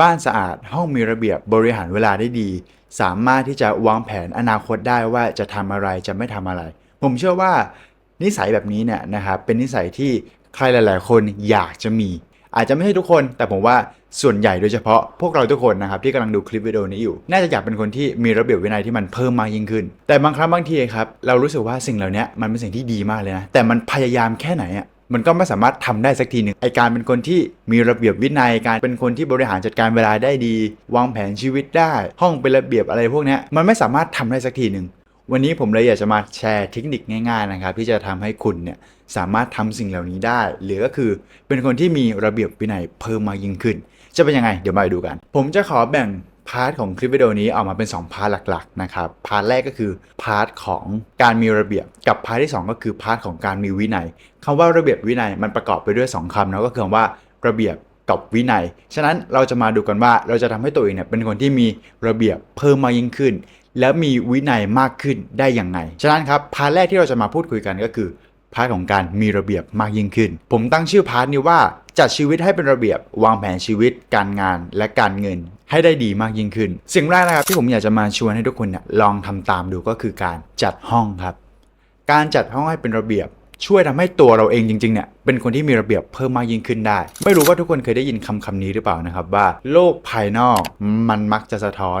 บ้านสะอาดห้องมีระเบียบบริหารเวลาได้ดี สามารถที่จะวางแผนอนาคตได้ว่าจะทำอะไรจะไม่ทำอะไร ผมเชื่อว่านิสัยแบบนี้เนี่ยนะครับเป็นนิสัยที่ใครหลาย ๆ คนอยากจะมี อาจจะไม่ใช่ทุกคน แต่ผมว่าส่วนใหญ่โดยเฉพาะพวกเราทุกคนนะครับที่กำลังดูคลิปวิดีโอนี้อยู่ น่าจะอยากเป็นคนที่มีระเบียบวินัยที่มันเพิ่มมากยิ่งขึ้น แต่บางครั้งบางทีครับเรารู้สึกว่าสิ่งเหล่านี้มันเป็นสิ่งที่ดีมากเลยนะแต่มันพยายามแค่ไหนอะ มันก็ไม่สามารถทำได้สักทีหนึ่งไอการเป็นคนที่มีระเบียบวินัยการเป็นคนที่บริหารจัดการเวลาได้ดี วางแผนชีวิตได้ ห้องเป็นระเบียบอะไรพวกนี้มันไม่สามารถทำได้สักทีหนึ่งวันนี้ผมเลยอยากจะมาแชร์เทคนิคง่ายๆนะครับที่จะทำให้คุณเนี่ยสามารถทำสิ่งเหล่านี้ได้ หรือก็คือเป็นคนที่มีระเบียบวินัยเพิ่มมากยิ่งขึ้น จะเป็นยังไงเดี๋ยวมาดูกัน ผมจะขอแบ่ง พาร์ทของคลิปวิดีโอนี้ออกมาเป็น 2 พาร์ทหลักๆนะครับ พาร์ทแรกก็คือพาร์ทของการมีระเบียบ กับพาร์ทที่ 2 ก็คือพาร์ทของการมีวินัยคำว่าระเบียบวินัยมันประกอบไปด้วย 2คำนะก็คือคำว่าระเบียบกับวินัย ฉะนั้นเราจะมาดูกันว่าเราจะทำให้ตัวเองเนี่ยเป็นคนที่มีระเบียบเพิ่มมากยิ่งขึ้น แล้วมีวินัยมากขึ้นได้อย่างไง ฉะนั้นครับพาร์ทแรกที่เราจะมาพูดคุยกันก็คือพาร์ทของการมีระเบียบมากยิ่งขึ้น ผมตั้งชื่อพาร์ทนี้ว่าจัดชีวิตให้เป็นระเบียบ วางแผนชีวิต การงานและการเงิน ให้ได้ดีมากยิ่งขึ้น สิ่งแรกนะครับที่ผมอยากจะมาชวนให้ทุกคนเนี่ยลองทำตามดูก็คือการจัดห้องครับ การจัดห้องให้เป็นระเบียบช่วยทำให้ตัวเราเองจริงๆเนี่ยเป็นคนที่มีระเบียบเพิ่มมากยิ่งขึ้นได้ ไม่รู้ว่าทุกคนเคยได้ยินคำคำนี้หรือเปล่านะครับว่า โลกภายนอกมันมักจะสะท้อน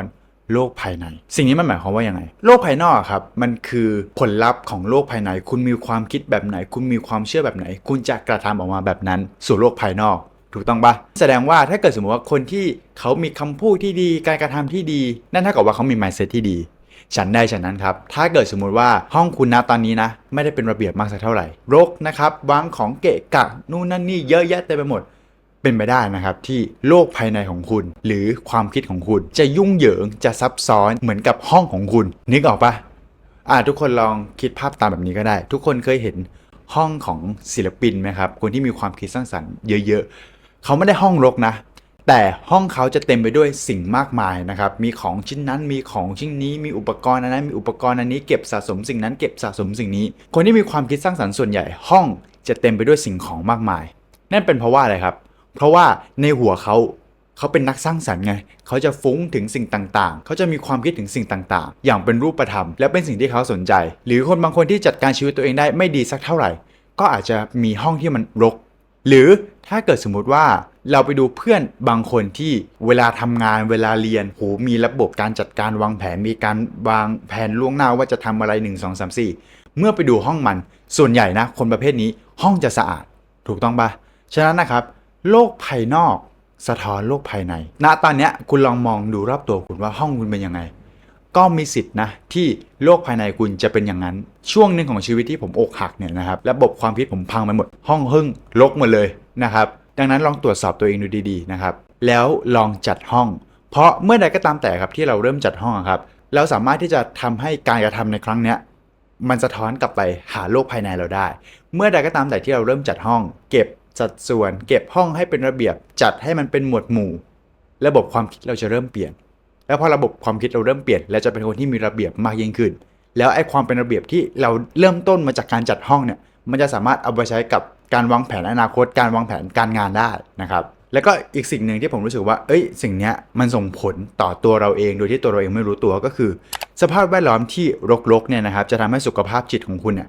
โลกภายใน สิ่งนี้มันหมายความว่ายังไง โลกภายนอกครับมันคือผลลัพธ์ของโลกภายใน คุณมีความคิดแบบไหน คุณมีความเชื่อแบบไหน คุณจะกระทำออกมาแบบนั้น สู่โลกภายนอก ถูกต้องปะแสดงว่าถ้าเกิดสมมติว่าคนที่เขามีคำพูดที่ดี การกระทำที่ดี นั่นเท่ากับว่าเขามี mindset ที่ดี ฉันได้ฉันนั้นครับ ถ้าเกิดสมมุติว่าห้องคุณนะตอนนี้นะ ไม่ได้เป็นระเบียบมากสักเท่าไหร่ รกนะครับวางของเกะกะนู่นนั่นนี่เยอะแยะเต็มไปหมด เป็นไปได้นะครับที่โลกภายในของคุณ หรือความคิดของคุณ จะยุ่งเหยิงจะซับซ้อนเหมือนกับห้องของคุณ นึกออกปะอ่าทุกคนลองคิดภาพตามแบบนี้ก็ได้ ทุกคนเคยเห็นห้องของศิลปินไหมครับ คนที่มีความคิดสร้างสรรค์เยอะๆ เขาไม่ได้ห้องรกนะ แต่ห้องเขาจะเต็มไปด้วยสิ่งมากมายนะครับ มีของชิ้นนั้น มีของชิ้นนี้ มีอุปกรณ์อันนั้น มีอุปกรณ์อันนี้ เก็บสะสมสิ่งนั้น เก็บสะสมสิ่งนี้ คนที่มีความคิดสร้างสรรค์ส่วนใหญ่ ห้องจะเต็มไปด้วยสิ่งของมากมาย นั่นเป็นเพราะว่าอะไรครับ เพราะว่าในหัวเขาเขาเป็นนักสร้างสรรค์ไง เขาจะฟุ้งถึงสิ่งต่างๆ เขาจะมีความคิดถึงสิ่งต่างๆ อย่างเป็นรูปธรรม และเป็นสิ่งที่เขาสนใจ หรือคนบางคนที่จัดการชีวิตตัวเองได้ไม่ดีสักเท่าไหร่ ก็อาจจะมีห้องที่มันรก หรือ ถ้าเกิดสมมุติว่าเราไปดูเพื่อนบางคนที่เวลาทำงานเวลาเรียนโหมีระบบการจัดการวางแผนมีการวางแผนล่วงหน้าว่าจะทำอะไร 1 2 3 4 เมื่อไปดูห้องมันส่วนใหญ่นะ คนประเภทนี้ห้องจะสะอาด ถูกต้องปะฉะนั้นนะครับ โลกภายนอกสะท้อนโลกภายใน ณ ตอนนี้คุณลองมองดูรอบตัวคุณว่าห้องคุณเป็นยังไง ก็มีสิทธิ์นะที่โลกภายในคุณจะเป็นอย่างนั้น ช่วงหนึ่งของชีวิตที่ผมอกหักเนี่ยนะครับ ระบบความคิดผมพังไปหมด ห้องหึ่งรกหมดเลย นะครับดังนั้นลองตรวจสอบตัวเองดูดีๆนะครับแล้วลองจัดห้อง เพราะเมื่อใดก็ตามแต่ครับที่เราเริ่มจัดห้องครับเราสามารถที่จะทำให้การกระทำในครั้งเนี้ยมันสะท้อนกลับไปหาโลกภายในเราได้ เมื่อใดก็ตามแต่ที่เราเริ่มจัดห้อง เก็บสัดส่วน เก็บห้องให้เป็นระเบียบ จัดให้มันเป็นหมวดหมู่ ระบบความคิดเราจะเริ่มเปลี่ยน แล้วพอระบบความคิดเราเริ่มเปลี่ยนเราจะเป็นคนที่มีระเบียบมากยิ่งขึ้น แล้วไอ้ความเป็นระเบียบที่เราเริ่มต้นมาจากการจัดห้องเนี่ยมันจะสามารถเอาไปใช้กับ การวางแผนอนาคต การวางแผนการงานได้นะครับ แล้วก็อีกสิ่งหนึ่งที่ผมรู้สึกว่า เอ้ย สิ่งนี้มันส่งผลต่อตัวเราเองโดยที่ตัวเราเองไม่รู้ตัวก็คือ สภาพแวดล้อมที่รกๆเนี่ยนะครับ จะทำให้สุขภาพจิตของคุณเนี่ย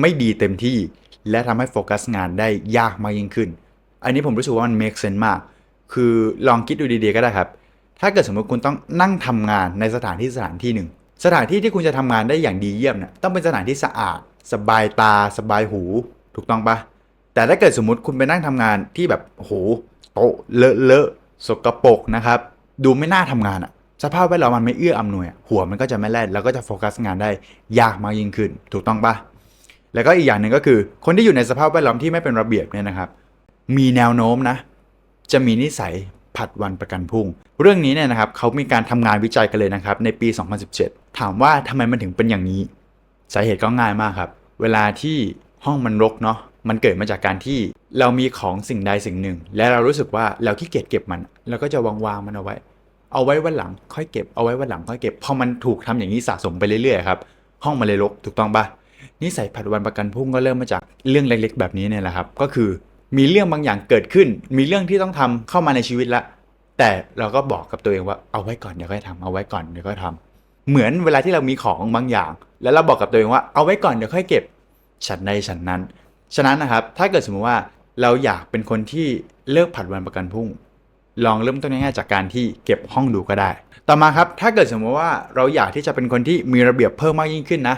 ไม่ดีเต็มที่ และทำให้โฟกัสงานได้ยากมากยิ่งขึ้น อันนี้ผมรู้สึกว่ามัน make sense มาก คือลองคิดดูดีๆก็ได้ครับ ถ้าเกิดสมมติคุณต้องนั่งทำงานในสถานที่สถานที่หนึ่ง สถานที่ที่คุณจะทำงานได้อย่างดีเยี่ยมเนี่ยต้องเป็นสถานที่สะอาด สบายตา สบายหู ถูกต้องปะ แต่ถ้าเกิดสมมติคุณไปนั่งทำงานที่แบบโอ้โหโต๊ะเลอะเลอะสกปรกนะครับ ดูไม่น่าทำงานอะสภาพแวดล้อมมันไม่เอื้ออำนวย หัวมันก็จะไม่แล่นแล้วก็จะโฟกัสงานได้ยากมากยิ่งขึ้น ถูกต้องปะแล้วก็อีกอย่างหนึ่งก็คือ คนที่อยู่ในสภาพแวดล้อมที่ไม่เป็นระเบียบเนี่ยนะครับ มีแนวโน้มนะ จะมีนิสัยผัดวันประกันพรุ่ง เรื่องนี้เนี่ยนะครับเขามีการทำงานวิจัยกันเลยนะครับ ในปี 2017 ถามว่าทำไมมันถึงเป็นอย่างนี้ สาเหตุก็ง่ายมากครับ เวลาที่ห้องมันรกเนาะ มันเกิดมาจากการที่เรามีของสิ่งใดสิ่งหนึ่ง และเรารู้สึกว่าเราขี้เกียจเก็บมันเราก็จะวางวางมันเอาไว้ เอาไว้วันหลังค่อยเก็บเอาไว้วันหลังค่อยเก็บพอมันถูกทำอย่างนี้สะสมไปเรื่อยๆครับห้องมันเลยรกถูกต้องปะนิสัยผัดวันประกันพรุ่งก็เริ่มมาจากเรื่องเล็กๆ แบบนี้เนี่ยแหละครับ ก็คือมีเรื่องบางอย่างเกิดขึ้น มีเรื่องที่ต้องทำเข้ามาในชีวิตละ แต่เราก็บอกกับตัวเองว่าเอาไว้ก่อนเดี๋ยวค่อยทำเอาไว้ก่อนเดี๋ยวค่อยทำเหมือนเวลาที่เรามีของบางอย่าง แล้วเราบอกกับตัวเองว่าเอาไว้ก่อนเดี๋ยวค่อยเก็บฉันใดฉันนั้น ฉะนั้นนะครับถ้าเกิดสมมติว่าเราอยากเป็นคนที่เลิกผัดวันประกันพรุ่ง ลองเริ่มต้นง่ายๆจากการที่เก็บห้องดูก็ได้ ต่อมาครับถ้าเกิดสมมติว่าเราอยากที่จะเป็นคนที่มีระเบียบเพิ่มมากยิ่งขึ้นนะ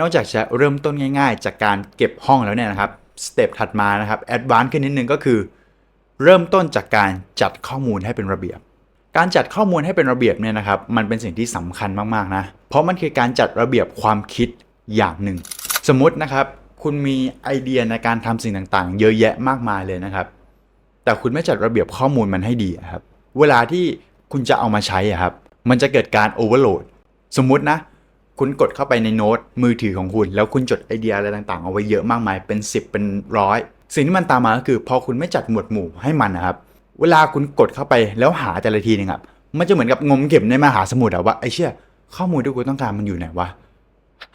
นอกจากจะเริ่มต้นง่าย ๆ จากการเก็บห้องแล้วเนี่ยนะครับสเต็ปถัดมานะครับแอดวานซ์ขึ้นนิดนึงก็คือ เริ่มต้นจากการจัดข้อมูลให้เป็นระเบียบ การจัดข้อมูลให้เป็นระเบียบเนี่ยนะครับมันเป็นสิ่งที่สำคัญมากๆนะเพราะมันคือการจัดระเบียบความคิดอย่างหนึ่ง สมมตินะครับ คุณมีไอเดียในการทำสิ่งต่างๆ เยอะแยะมากมายเลยนะครับ แต่คุณไม่จัดระเบียบข้อมูลมันให้ดีครับ เวลาที่คุณจะเอามาใช้อะครับ มันจะเกิดการโอเวอร์โหลด สมมุตินะ คุณกดเข้าไปในโน้ตมือถือของคุณ แล้วคุณจดไอเดียอะไรต่างๆ เอาไว้เยอะมากมาย เป็น 10 เป็นร้อยสิ่งที่มันตามมาก็คือ พอคุณไม่จัดหมวดหมู่ให้มันนะครับ เวลาคุณกดเข้าไปแล้วหาแต่ละทีนึงครับ มันจะเหมือนกับงมเข็มในมหาสมุทรอะว่าไอ้เชี่ยข้อมูลที่กูต้องการมันอยู่ไหนวะ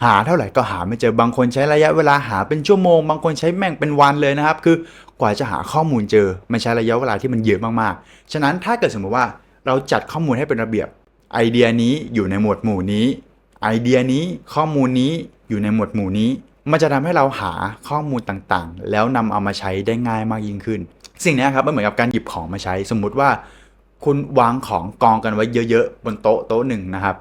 หาเท่าไหร่ก็หาไม่เจอบางคนใช้ระยะเวลาหาเป็นชั่วโมง บางคนใช้แม่งเป็นวันเลยนะครับ คือกว่าจะหาข้อมูลเจอ มันใช้ระยะเวลาที่มันเยอะมากๆ ฉะนั้นถ้าเกิดสมมติว่าเราจัดข้อมูลให้เป็นระเบียบ ไอเดียนี้อยู่ในหมวดหมู่นี้ ไอเดียนี้ข้อมูลนี้อยู่ในหมวดหมู่นี้ มันจะทำให้เราหาข้อมูลต่างๆ แล้วนำเอามาใช้ได้ง่ายมากยิ่งขึ้น สิ่งนี้ครับมันเหมือนกับการหยิบของมาใช้ สมมุติว่า คุณวางของกองกันไว้เยอะๆบนโต๊ะโต๊ะหนึ่งนะครับ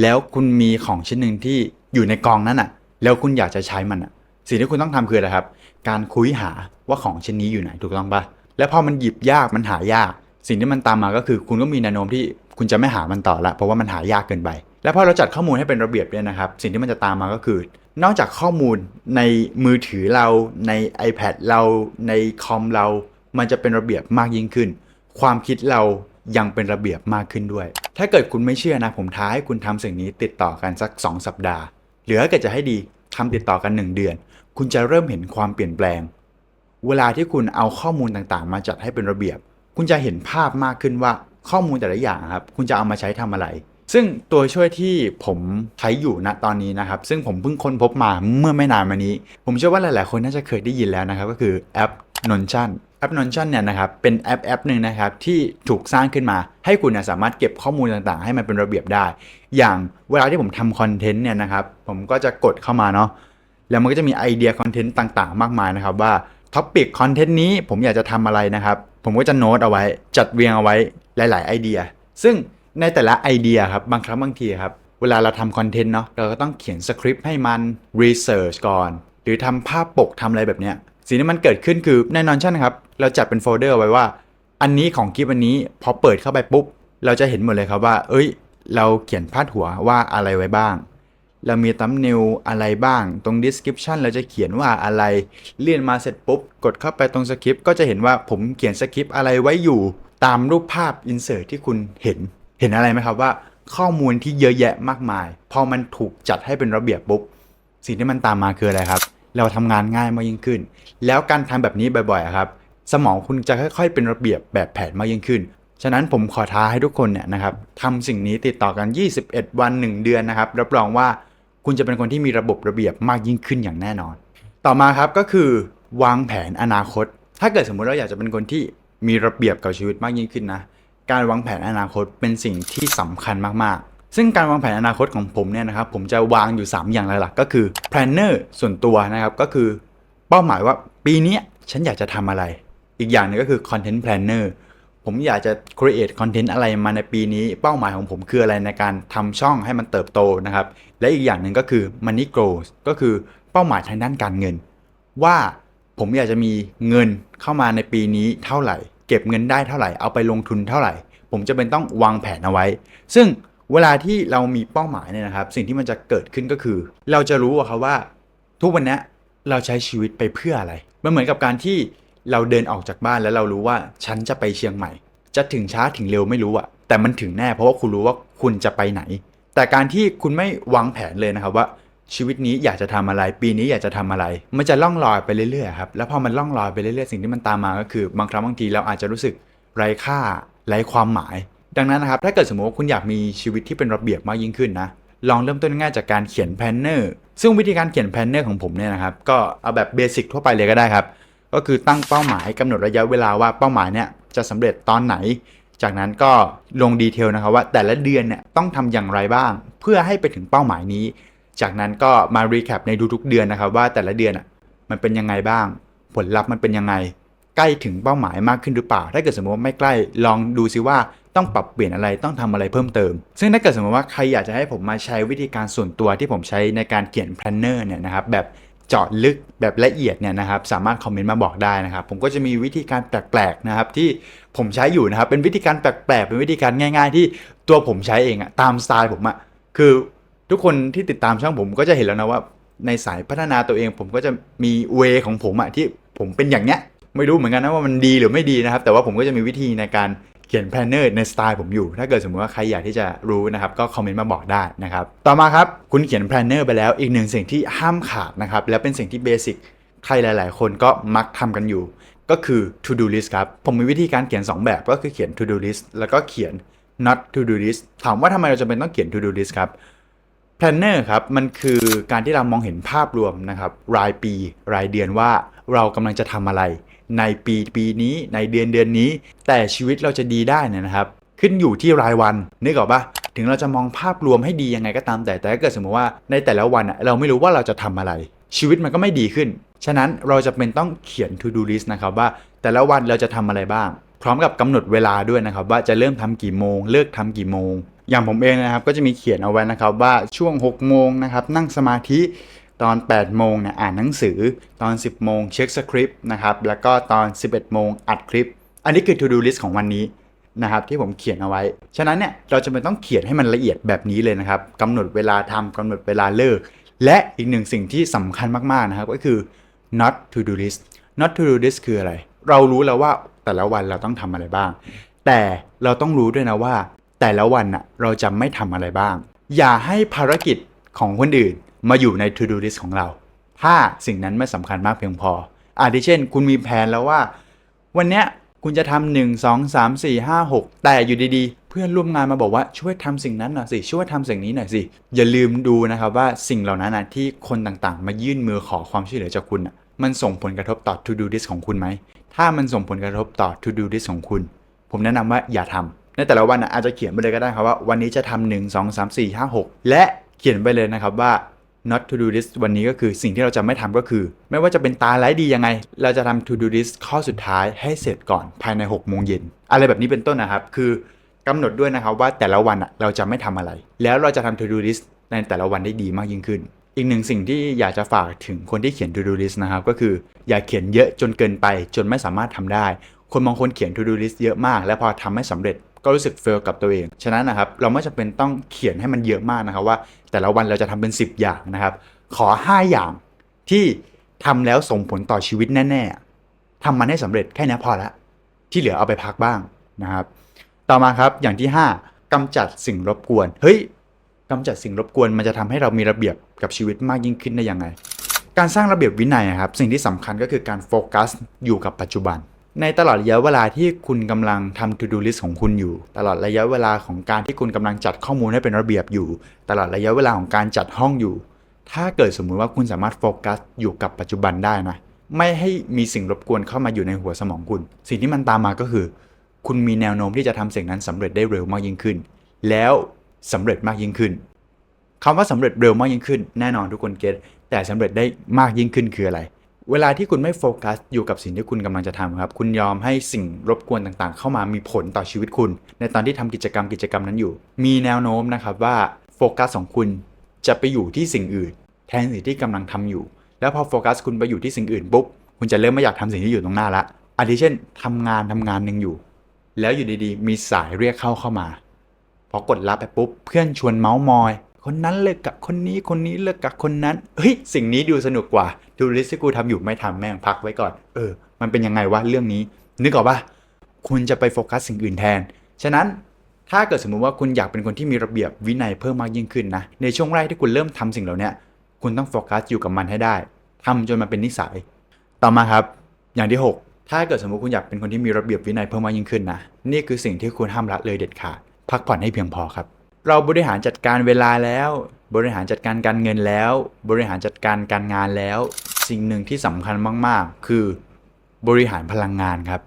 แล้วคุณมีของชิ้นหนึ่งที่ อยู่ในกองนั้นอะ แล้วคุณอยากจะใช้มันอะ สิ่งที่คุณต้องทำคืออะไรครับ การคุยหาว่าของชิ้นนี้อยู่ไหนถูกต้องปะแล้วพอมันหยิบยากมันหายาก สิ่งที่มันตามมาก็คือ คุณก็มีแนวโน้มที่คุณจะไม่หามันต่อละเพราะว่ามันหายากเกินไป แล้วพอเราจัดข้อมูลให้เป็นระเบียบเนี่ยนะครับ สิ่งที่มันจะตามมาก็คือ นอกจากข้อมูลในมือถือเราใน iPad เราในคอมเรา มันจะเป็นระเบียบมากยิ่งขึ้น ความคิดเรายังเป็นระเบียบมากขึ้นด้วย ถ้าเกิดคุณไม่เชื่อนะผมท้าให้คุณทำสิ่งนี้ติดต่อกันสัก 2 สัปดาห์ หรือถ้าเกิดจะให้ดีทำติดต่อกัน 1 เดือน คุณจะเริ่มเห็นความเปลี่ยนแปลง เวลาที่คุณเอาข้อมูลต่างๆ มาจัดให้เป็นระเบียบ คุณจะเห็นภาพมากขึ้นว่าข้อมูลแต่ละอย่างครับ คุณจะเอามาใช้ทำอะไร ซึ่งตัวช่วยที่ผมใช้อยู่ณตอนนี้นะครับ ซึ่งผมเพิ่งค้นพบมาเมื่อไม่นานมานี้ ผมเชื่อว่าหลายๆ คนน่าจะเคยได้ยินแล้วนะครับ ก็คือแอป Notion แอป Notion เนี่ยนะครับเป็นแอปแอปหนึ่งนะครับที่ถูกสร้างขึ้นมา ให้คุณสามารถเก็บข้อมูลต่างๆ ให้มันเป็นระเบียบได้ อย่างเวลาที่ผมทำคอนเทนต์เนี่ยนะครับผมก็จะกดเข้ามาเนาะแล้วมันก็จะมีไอเดียคอนเทนต์ต่างๆ มากมายนะครับว่าท็อปิกคอนเทนต์นี้ผมอยากจะทำอะไรนะครับ ผมก็จะโน้ตเอาไว้ จัดเรียงเอาไว้หลาย ๆ ไอเดีย ซึ่งในแต่ละไอเดียครับบางครั้งบางทีครับเวลาเราทำคอนเทนต์เนาะเราก็ต้องเขียนสคริปต์ให้มันรีเสิร์ชก่อน หรือทำภาพปกทำอะไรแบบเนี้ยสิ่งที่มันเกิดขึ้นคือในนอนชั่นครับ เราจัดเป็นโฟลเดอร์ไว้ว่า อันนี้ของคลิปอันนี้พอเปิดเข้าไปปุ๊บ เราจะเห็นหมดเลยครับว่า เอ้ย เราเขียนพาดหัวว่าอะไรไว้บ้าง เรามีตัมเนลอะไรบ้าง ตรง description เราจะเขียนว่าอะไร เลื่อนมาเสร็จปุ๊บ กดเข้าไปตรงสคริปต์ก็จะเห็นว่าผมเขียนสคริปต์อะไรไว้อยู่ ตามรูปภาพ insert ที่คุณเห็น เห็นอะไรไหมครับว่า ข้อมูลที่เยอะแยะมากมาย พอมันถูกจัดให้เป็นระเบียบปุ๊บ สิ่งที่มันตามมาคืออะไรครับ เราทำงานง่ายมากยิ่งขึ้น แล้วการทำแบบนี้บ่อยๆครับ สมองคุณจะค่อยๆ เป็นระเบียบแบบแผนมากยิ่งขึ้น ฉะนั้นผมขอท้าให้ทุกคนเนี่ยนะครับทำสิ่งนี้ติดต่อกัน 21 วัน 1 เดือนนะครับ รับรองว่าคุณจะเป็นคนที่มีระบบระเบียบมากยิ่งขึ้นอย่างแน่นอน ต่อมาครับก็คือ วางแผนอนาคต ถ้าเกิดสมมุติเราอยากจะเป็นคนที่มีระเบียบกับชีวิตมากยิ่งขึ้นนะ การวางแผนอนาคตเป็นสิ่งที่สำคัญมากๆ ซึ่งการวางแผนอนาคตของผมเนี่ยนะครับ ผมจะวางอยู่ 3 อย่างหลักๆก็คือ planner ส่วนตัวนะครับก็คือ เป้าหมายว่าปีนี้ฉันอยากจะทำอะไร อีกอย่างหนึงก็คือ content planner ผมอยากจะ create content อะไรมาในปีนี้ เป้าหมายของผมคืออะไรในการทำช่องให้มันเติบโตนะครับ และอีกอย่างหนึ่งก็คือ money goals ก็คือเป้าหมายทางด้านการเงิน ว่าผมอยากจะมีเงินเข้ามาในปีนี้เท่าไหร่ เก็บเงินได้เท่าไหร่เอาไปลงทุนเท่าไหร่ ผมจะเป็นต้องวางแผนเอาไว้ ซึ่งเวลาที่เรามีเป้าหมายเนี่ยนะครับ สิ่งที่มันจะเกิดขึ้นก็คือ เราจะรู้อะครับว่า ทุกวันนี้เราใช้ชีวิตไปเพื่ออะไรมันเหมือนกับการที่ เราเดินออกจากบ้านแล้วเรารู้ว่าฉันจะไปเชียงใหม่ จะถึงช้าถึงเร็วไม่รู้อะแต่มันถึงแน่เพราะว่าคุณรู้ว่าคุณจะไปไหน แต่การที่คุณไม่วางแผนเลยนะครับว่าชีวิตนี้อยากจะทำอะไร ปีนี้อยากจะทำอะไร มันจะล่องลอยไปเรื่อยๆครับแล้วพอมันล่องลอยไปเรื่อยๆสิ่งที่มันตามมาก็คือบางครั้งบางทีเราอาจจะรู้สึกไร้ค่าไร้ความหมาย ดังนั้นนะครับถ้าเกิดสมมติว่าคุณอยากมีชีวิตที่เป็นระเบียบมากยิ่งขึ้นนะลองเริ่มต้นง่ายๆจากการเขียนแพนเนอร์ซึ่งวิธีการเขียนแพนเนอร์ของผมเนี่ยนะครับก็เอาแบบเบสิกทั่วไปเลยก็ได้ครับ ก็คือตั้งเป้าหมายกำหนดระยะเวลาว่าเป้าหมายเนี่ยจะสำเร็จตอนไหน จากนั้นก็ลงดีเทลนะครับว่าแต่ละเดือนเนี่ยต้องทำอย่างไรบ้าง เพื่อให้ไปถึงเป้าหมายนี้ จากนั้นก็มารีแคปในทุกๆเดือนนะครับว่าแต่ละเดือนอะมันเป็นยังไงบ้าง ผลลัพธ์มันเป็นยังไง ใกล้ถึงเป้าหมายมากขึ้นหรือเปล่า ถ้าเกิดสมมติว่าไม่ใกล้ลองดูซิว่าต้องปรับเปลี่ยนอะไรต้องทำอะไรเพิ่มเติม ซึ่งถ้าเกิดสมมติว่าใครอยากจะให้ผมมาใช้วิธีการส่วนตัวที่ผมใช้ในการเขียนแพลนเนอร์เนี่ยนะครับแบบ เจาะลึกแบบละเอียดเนี่ยนะครับสามารถคอมเมนต์มาบอกได้นะครับ ผมก็จะมีวิธีการแปลกๆนะครับที่ผมใช้อยู่นะครับ เป็นวิธีการแปลกๆ เป็นวิธีการง่าย ๆ ที่ตัวผมใช้เองอะตามสไตล์ผมอะคือทุกคนที่ติดตามช่องผมก็จะเห็นแล้วนะว่าในสายพัฒนาตัวเองผมก็จะมีเวของผมอะที่ผมเป็นอย่างเนี้ยไม่รู้เหมือนกันนะว่ามันดีหรือไม่ดีนะครับ แต่ว่าผมก็จะมีวิธีในการ ขียนแพลนเนอร์ในสไตล์ผมอยู่ ถ้าเกิดสมมติว่าใครอยากที่จะรู้นะครับ ก็คอมเมนต์มาบอกได้นะครับ ต่อมาครับ คุณเขียนแพลนเนอร์ไปแล้ว อีกหนึ่งสิ่งที่ห้ามขาดนะครับ และเป็นสิ่งที่เบสิกใครหลาย ๆ คนก็มักทำกันอยู่ ก็คือ to do list ครับ ผมมีวิธีการเขียน 2 แบบก็คือเขียน to do list แล้วก็เขียน not to do list ถามว่าทำไมเราจำเป็นต้องเขียน to do list ครับ planner ครับ มันคือการที่เรามองเห็นภาพรวมนะครับ รายปี รายเดือนว่าเรากำลังจะทำอะไร ในปีปีนี้ในเดือนเดือนนี้ แต่ชีวิตเราจะดีได้นะครับ ขึ้นอยู่ที่รายวันนึกออกปะถึงเราจะมองภาพรวมให้ดียังไงก็ตามแต่แต่ถ้าเกิดสมมติว่าในแต่ละวันเราไม่รู้ว่าเราจะทำอะไร ชีวิตมันก็ไม่ดีขึ้น ฉะนั้นเราจะเป็นต้องเขียน to do list นะครับว่าแต่ละวันเราจะทำอะไรบ้าง พร้อมกับกำหนดเวลาด้วยนะครับ ว่าจะเริ่มทำกี่โมง เลิกทำกี่โมง อย่างผมเองนะครับก็จะมีเขียนเอาไว้นะครับว่าช่วง6โมงนะครับนั่งสมาธิ ตอน 8 โมงเนี่ยอ่านหนังสือ ตอน 10 โมงเช็คสคริปต์นะครับ แล้วก็ตอน 11 โมงอัดคลิป อันนี้คือ to do list ของวันนี้นะครับที่ผมเขียนเอาไว้ ฉะนั้นเนี่ยเราจะไม่ต้องเขียนให้มันละเอียดแบบนี้เลยนะครับกำหนดเวลาทำกำหนดเวลาเลิก และอีกหนึ่งสิ่งที่สำคัญมากๆนะครับก็คือ not to do list not to do list คืออะไร เรารู้แล้วว่าแต่ละวันเราต้องทำอะไรบ้าง แต่เราต้องรู้ด้วยนะว่า แต่ละวันน่ะเราจะไม่ทำอะไรบ้าง อย่าให้ภารกิจของคนอื่น มาอยู่ใน to do list ของเรา ถ้าสิ่งนั้นไม่สำคัญมากเพียงพออาทิเช่น คุณมีแผนแล้วว่า วันเนี้ยคุณจะทำหนึ่งสองสามสี่ห้าหกแต่อยู่ดีๆ เพื่อนร่วมงานมาบอกว่าช่วยทำสิ่งนั้นหน่อยสิ ช่วยทำสิ่งนี้หน่อยสิ อย่าลืมดูนะครับว่าสิ่งเหล่านั้นนะที่คนต่างๆ มายื่นมือขอความช่วยเหลือจากคุณนะมันส่งผลกระทบต่อ to do list ของคุณไหม ถ้ามันส่งผลกระทบต่อ to do list ของคุณ ผมแนะนำว่าอย่าทำในแต่ละวันนะอาจจะเขียนไปเลยก็ได้ครับว่าวันนี้จะทำหนึ่งสองสามสี่ห้าหกและเขียนไปเลยนะครับว่า not to do list วันนี้ก็คือสิ่งที่เราจะไม่ทำก็คือ ไม่ว่าจะเป็นตาไร้ดียังไง เราจะทำ to do list ข้อสุดท้ายให้เสร็จก่อนภายใน6โมงเย็นอะไรแบบนี้เป็นต้นนะครับ คือกำหนดด้วยนะครับว่าแต่ละวันเราจะไม่ทำอะไร แล้วเราจะทำ to do list ในแต่ละวันได้ดีมากยิ่งขึ้น อีกหนึ่งสิ่งที่อยากจะฝากถึงคนที่เขียน to do list นะครับ ก็คืออย่าเขียนเยอะจนเกินไป จนไม่สามารถทำได้ คนบางคนเขียน to do list เยอะมาก และพอทำไม่สำเร็จ ก็รู้สึกเฟลกับตัวเอง ฉะนั้นนะครับเราไม่จำเป็นต้องเขียนให้มันเยอะมากนะครับว่า แต่ละวันเราจะทำเป็น 10 อย่างนะครับ ขอ 5 อย่างที่ทำแล้วส่งผลต่อชีวิตแน่ๆทำมันให้สำเร็จแค่นี้พอละ ที่เหลือเอาไปพักบ้างนะครับ ต่อมาครับอย่างที่ 5กำจัดสิ่งรบกวน เฮ้ยกำจัดสิ่งรบกวนมันจะทำให้เรามีระเบียบกับชีวิตมากยิ่งขึ้นได้ยังไง การสร้างระเบียบวินัยอะครับสิ่งที่สำคัญก็คือการโฟกัสอยู่กับปัจจุบัน ในตลอดระยะเวลาที่คุณกำลังทำ to do list ของคุณอยู่ ตลอดระยะเวลาของการที่คุณกำลังจัดข้อมูลให้เป็นระเบียบอยู่ ตลอดระยะเวลาของการจัดห้องอยู่ ถ้าเกิดสมมุติว่าคุณสามารถโฟกัสอยู่กับปัจจุบันได้นะ ไม่ให้มีสิ่งรบกวนเข้ามาอยู่ในหัวสมองคุณ สิ่งที่มันตามมาก็คือ คุณมีแนวโน้มที่จะทำสิ่งนั้นสำเร็จได้เร็วมากยิ่งขึ้น แล้วสำเร็จมากยิ่งขึ้นคำว่าสำเร็จเร็วมากยิ่งขึ้น แน่นอนทุกคนเก็ตแต่สำเร็จได้มากยิ่งขึ้นคืออะไร เวลาที่คุณไม่โฟกัสอยู่กับสิ่งที่คุณกำลังจะทำครับ คุณยอมให้สิ่งรบกวนต่างๆ เข้ามามีผลต่อชีวิตคุณ ในตอนที่ทำกิจกรรมกิจกรรมนั้นอยู่ มีแนวโน้มนะครับว่าโฟกัสของคุณจะไปอยู่ที่สิ่งอื่น แทนสิ่งที่กำลังทำอยู่ แล้วพอโฟกัสคุณไปอยู่ที่สิ่งอื่นปุ๊บคุณจะเริ่มไม่อยากทำสิ่งที่อยู่ตรงหน้าละอาทิเช่นทำงานทำงานหนึ่งอยู่ แล้วอยู่ดีๆ มีสายเรียกเข้าเข้ามาพอกดรับไปปุ๊บเพื่อนชวนเมาส์มอย คนนั้นเลิกกับคนนี้คนนี้เลิกกับคนนั้นเฮ้ยสิ่งนี้ดูสนุกกว่า ดูลิสต์ที่กูทำอยู่ไม่ทำแม่งพักไว้ก่อน เออ มันเป็นยังไงวะเรื่องนี้ นึกออกปะคุณจะไปโฟกัสสิ่งอื่นแทน ฉะนั้นถ้าเกิดสมมุติว่าคุณอยากเป็นคนที่มีระเบียบวินัยเพิ่มมากยิ่งขึ้นนะในช่วงแรกที่คุณเริ่มทำสิ่งเหล่านี้คุณต้องโฟกัสอยู่กับมันให้ได้ทำจนมันเป็นนิสัย ต่อมาครับ อย่างที่ 6 ถ้าเกิดสมมติคุณอยากเป็นคนที่มีระเบียบวินัยเพิ่มมากยิ่งขึ้นนะนี่คือสิ่งที่คุณห้ามละเลยเด็ดขาด พักผ่อนให้เพียงพอครับ เราบริหารจัดการเวลาแล้ว บริหารจัดการการเงินแล้ว บริหารจัดการการงานแล้ว สิ่งหนึ่งที่สำคัญมาก ๆ คือบริหารพลังงานครับ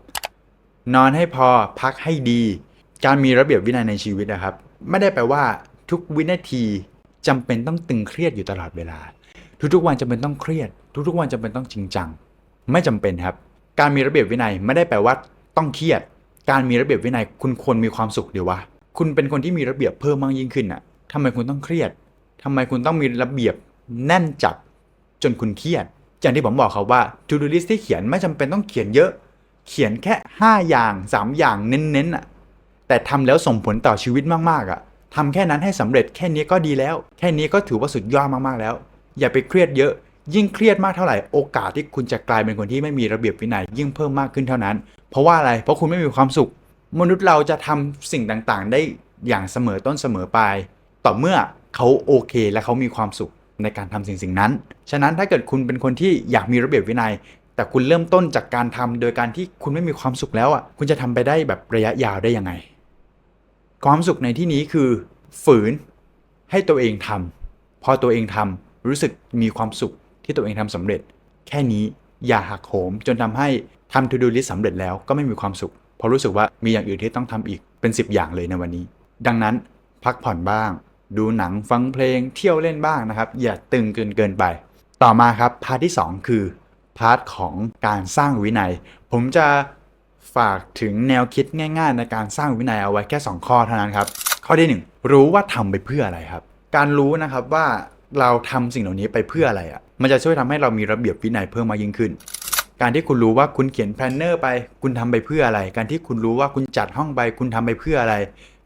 นอนให้พอพักให้ดี การมีระเบียบวินัยในชีวิตนะครับ ไม่ได้แปลว่าทุกวินาทีจำเป็นต้องตึงเครียดอยู่ตลอดเวลา ทุกๆวันจำเป็นต้องเครียด ทุกๆวันจำเป็นต้องจริงจัง ไม่จำเป็นครับ การมีระเบียบวินัยไม่ได้แปลว่าต้องเครียด การมีระเบียบวินัยคุณควรมีความสุขเดี๋ยววะ คุณเป็นคนที่มีระเบียบเพิ่มมากยิ่งขึ้นอะทำไมคุณต้องเครียดทำไมคุณต้องมีระเบียบแน่นจับจนคุณเครียด อย่างที่ผมบอกครับว่า to do list ที่เขียนไม่จำเป็นต้องเขียนเยอะ เขียนแค่ 5 อย่าง 3 อย่างเน้นๆอะแต่ทำแล้วส่งผลต่อชีวิตมากๆอะทำแค่นั้นให้สำเร็จแค่นี้ก็ดีแล้ว แค่นี้ก็ถือว่าสุดยอดมากๆแล้ว อย่าไปเครียดเยอะ ยิ่งเครียดมากเท่าไหร่โอกาสที่คุณจะกลายเป็นคนที่ไม่มีระเบียบวินัยยิ่งเพิ่มมากขึ้นเท่านั้น เพราะว่าอะไรเพราะคุณไม่มีความสุข มนุษย์เราจะทำสิ่งต่างๆ ได้อย่างเสมอต้นเสมอปลายต่อเมื่อเขาโอเคและเขามีความสุขในการทำสิ่งสิ่งนั้น ฉะนั้นถ้าเกิดคุณเป็นคนที่อยากมีระเบียบวินัย แต่คุณเริ่มต้นจากการทำโดยการที่คุณไม่มีความสุขแล้วอะคุณจะทำไปได้แบบระยะยาวได้ยังไง ความสุขในที่นี้คือ ฝืนให้ตัวเองทำพอตัวเองทำรู้สึกมีความสุขที่ตัวเองทำสำเร็จ แค่นี้อย่าหักโหมจนทำให้ทำ to do list สำเร็จแล้วก็ไม่มีความสุข เพราะรู้สึกว่ามีอย่างอื่นที่ต้องทำอีกเป็น 10 อย่างเลยในวันนี้ ดังนั้นพักผ่อนบ้าง ดูหนังฟังเพลงเที่ยวเล่นบ้างนะครับ อย่าตึงเกินเกินไป ต่อมาครับพาร์ทที่ 2 คือพาร์ทของการสร้างวินัย ผมจะฝากถึงแนวคิดง่าย ๆ ในการสร้างวินัยเอาไว้แค่ 2 ข้อเท่านั้นครับ ข้อที่ 1 รู้ว่าทำไปเพื่ออะไรครับ การรู้นะครับว่าเราทำสิ่งเหล่านี้ไปเพื่ออะไรอะมันจะช่วยทำให้เรามีระเบียบวินัยเพิ่มมากยิ่งขึ้น การที่คุณรู้ว่าคุณเขียนแพลนเนอร์ไป คุณทำไปเพื่ออะไร การที่คุณรู้ว่าคุณจัดห้องไป คุณทำไปเพื่ออะไร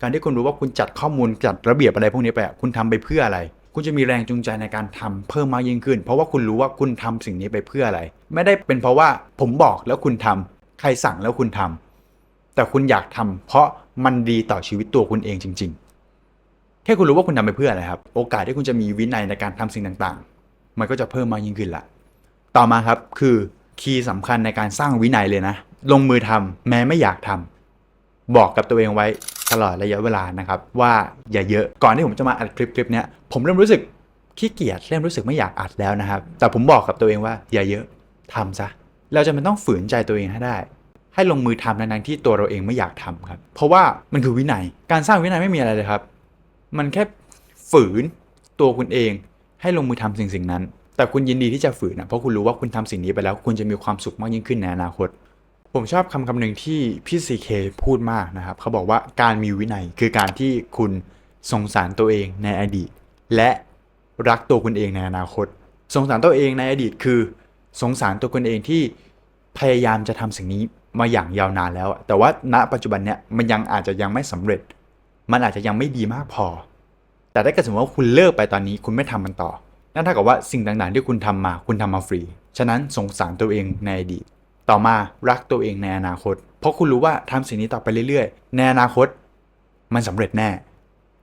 การที่คุณรู้ว่าคุณจัดข้อมูลจัดระเบียบอะไรพวกนี้ไปคุณทำไปเพื่ออะไร คุณจะมีแรงจูงใจในการทำเพิ่มมากยิ่งขึ้น เพราะว่าคุณรู้ว่าคุณทำสิ่งนี้ไปเพื่ออะไร ไม่ได้เป็นเพราะว่าผมบอกแล้วคุณทำใครสั่งแล้วคุณทำแต่คุณอยากทำเพราะมันดีต่อชีวิตตัวคุณเองจริง ๆ แค่คุณรู้ว่าคุณทำไปเพื่ออะไรครับ โอกาสที่คุณจะมีวินัยในการทำสิ่งต่างๆ มันก็จะเพิ่มมากยิ่งขึ้นละต่อมาครับคือ คีย์สำคัญในการสร้างวินัยเลยนะ ลงมือทำแม้ไม่อยากทำบอกกับตัวเองไว้ตลอดระยะเวลานะครับ ว่าอย่าเยอะก่อนที่ผมจะมาอัดคลิปคลิปนี้ผมเริ่มรู้สึกขี้เกียจเริ่มรู้สึกไม่อยากอัดแล้วนะครับ แต่ผมบอกกับตัวเองว่าอย่าเยอะทำซะเราจะมันต้องฝืนใจตัวเองให้ได้ ให้ลงมือทำทั้งที่ตัวเราเองไม่อยากทำครับ เพราะว่ามันคือวินัยการสร้างวินัยไม่มีอะไรเลยครับ มันแค่ฝืนตัวคุณเองให้ลงมือทำสิ่งสิ่งนั้น แต่คุณยินดีที่จะฝืนนะเพราะคุณรู้ว่าคุณทำสิ่งนี้ไปแล้ว คุณจะมีความสุขมากยิ่งขึ้นในอนาคต ผมชอบคำคำหนึ่งที่พี่ซีเคพูดมากนะครับ เขาบอกว่าการมีวินัยคือการที่คุณสงสารตัวเองในอดีต และรักตัวคุณเองในอนาคต สงสารตัวเองในอดีตคือ สงสารตัวคุณเองที่พยายามจะทำสิ่งนี้มาอย่างยาวนานแล้ว แต่ว่าณปัจจุบันเนี้ยมันยังอาจจะยังไม่สำเร็จ มันอาจจะยังไม่ดีมากพอ แต่ถ้าเกิดสมมติว่าคุณเลิกไปตอนนี้ คุณไม่ทำมันต่อ นั่นเท่ากับว่าสิ่งต่างๆ ที่คุณทำมาคุณทำมาฟรี ฉะนั้นสงสารตัวเองในอดีต ต่อมารักตัวเองในอนาคต เพราะคุณรู้ว่าทำสิ่งนี้ต่อไปเรื่อยๆ ในอนาคต มันสำเร็จแน่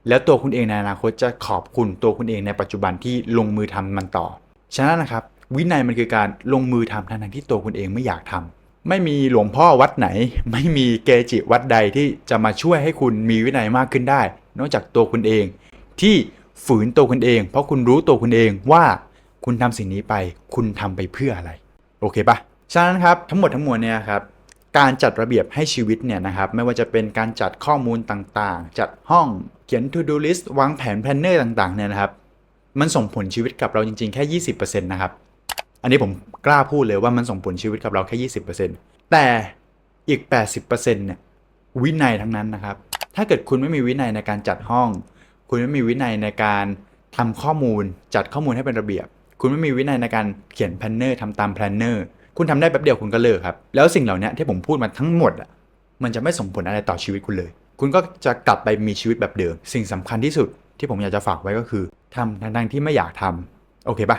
แล้วตัวคุณเองในอนาคตจะขอบคุณตัวคุณเองในปัจจุบันที่ลงมือทำมันต่อ ฉะนั้นนะครับวินัยมันคือการลงมือทำทั้งที่ตัวคุณเองไม่อยากทำไม่มีหลวงพ่อวัดไหน ไม่มีเกจิวัดใดที่จะมาช่วยให้คุณมีวินัยมากขึ้นได้ นอกจากตัวคุณเองที่ ฝืนตัวคุณเอง เพราะคุณรู้ตัวคุณเองว่าคุณทำสิ่งนี้ไป คุณทำไปเพื่ออะไร โอเคปะฉะนั้นครับทั้งหมดทั้งมวลเนี่ยครับการจัดระเบียบให้ชีวิตเนี่ยนะครับไม่ว่าจะเป็นการจัดข้อมูลต่างๆ จัดห้องเขียน to do list วางแผนแพลนเนอร์ต่างๆเนี่ยนะครับมันส่งผลชีวิตกับเราจริงๆ แค่ 20%นะครับ อันนี้ผมกล้าพูดเลยว่ามันส่งผลชีวิตกับเราแค่ 20%แต่อีก 80%เนี่ยวินัยทั้งนั้นนะครับ ถ้าเกิดคุณไม่มีวินัยในการจัดห้อง คุณไม่มีวินัยในการทำข้อมูลจัดข้อมูลให้เป็นระเบียบ คุณไม่มีวินัยในการเขียนแพลนเนอร์ทำตามแพลนเนอร์คุณทำได้แป๊บเดียวคุณก็เลิกครับ แล้วสิ่งเหล่านี้ที่ผมพูดมาทั้งหมดอะมันจะไม่ส่งผลอะไรต่อชีวิตคุณเลย คุณก็จะกลับไปมีชีวิตแบบเดิม สิ่งสำคัญที่สุดที่ผมอยากจะฝากไว้ก็คือทำทั้งที่ไม่อยากทำโอเคปะ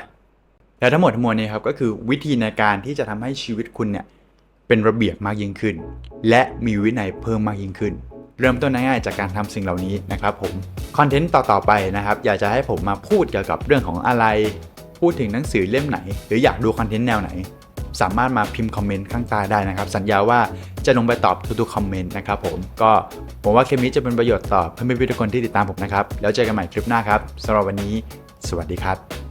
และทั้งหมดทั้งมวลเนี่ยครับก็คือวิธีในการที่จะทำให้ชีวิตคุณเนี่ยเป็นระเบียบมากยิ่งขึ้น และมีวินัยเพิ่มมากยิ่งขึ้น เริ่มต้นง่ายๆจากการทำสิ่งเหล่านี้นะครับผมคอนเทนต์ต่อๆไปนะครับอยากจะให้ผมมาพูดเกี่ยวกับเรื่องของอะไร พูดถึงหนังสือเล่มไหน หรืออยากดูคอนเทนต์แนวไหน สามารถมาพิมพ์คอมเมนต์ข้างใต้ได้นะครับ สัญญาว่าจะลงไปตอบทุกๆคอมเมนต์นะครับผมก็ผมว่าคลิปนี้จะเป็นประโยชน์ต่อเพื่อนๆทุกคนที่ติดตามผมนะครับแล้วเจอกันใหม่คลิปหน้าครับสำหรับวันนี้ สวัสดีครับ